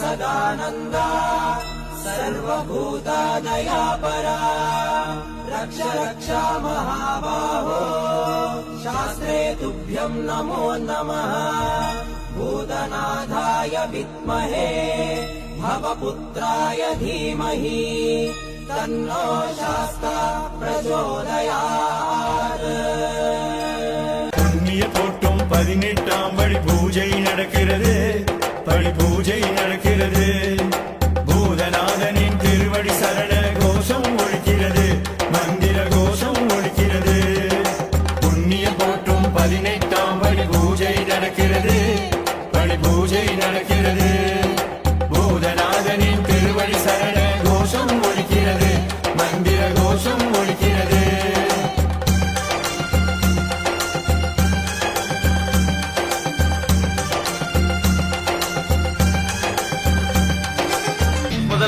सदानन्दा सर्वभूतादयापरा रक्ष रक्षा महाबाहो शास्त्रे तुभ्यम् नमो नमः भूतनाथाय विद्महे भवपुत्राय धीमहि तन्नो शास्ता प्रचोदयात् புண்ணிய போட்டும் பதினெட்டாம் படி பூஜை நடக்கிறது படி பூஜை நடக்கிறது.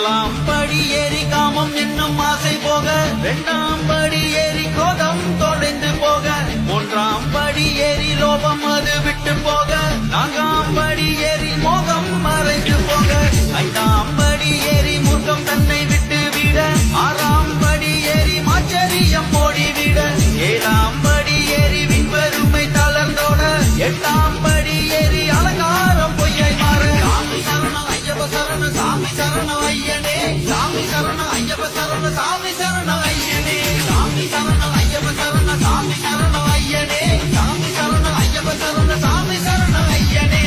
முதலாம் படி ஏறி காமம் என்னும் ஆசை போக. இரண்டாம் படி ஏறி கோபம் தொலைந்து போக. மூன்றாம் படி ஏறி லோபம் அது விட்டு போக. நான்காம் படி ஏறி மோகம் மறைந்து போக. ஐந்தாம் படி ஏறி மூர்க்கம் தன்னை விட்டு விட. ஆறாம் படி ஏறி மாச்சரியம் ஓடிவிட. ஏழாம் படி ஏறி விண்பெருமை தளர்ந்தோட. எட்டாம் படி ஏறி அலங்காரம் பொய்யை மாறு. சாமி சரணம் ஐயப்ப சரணம் சாமி சரணம் சரண சாமி சரண ஐயனே. சாமி சரண ஐயப்ப சரண சாமி சரண ஐயனே.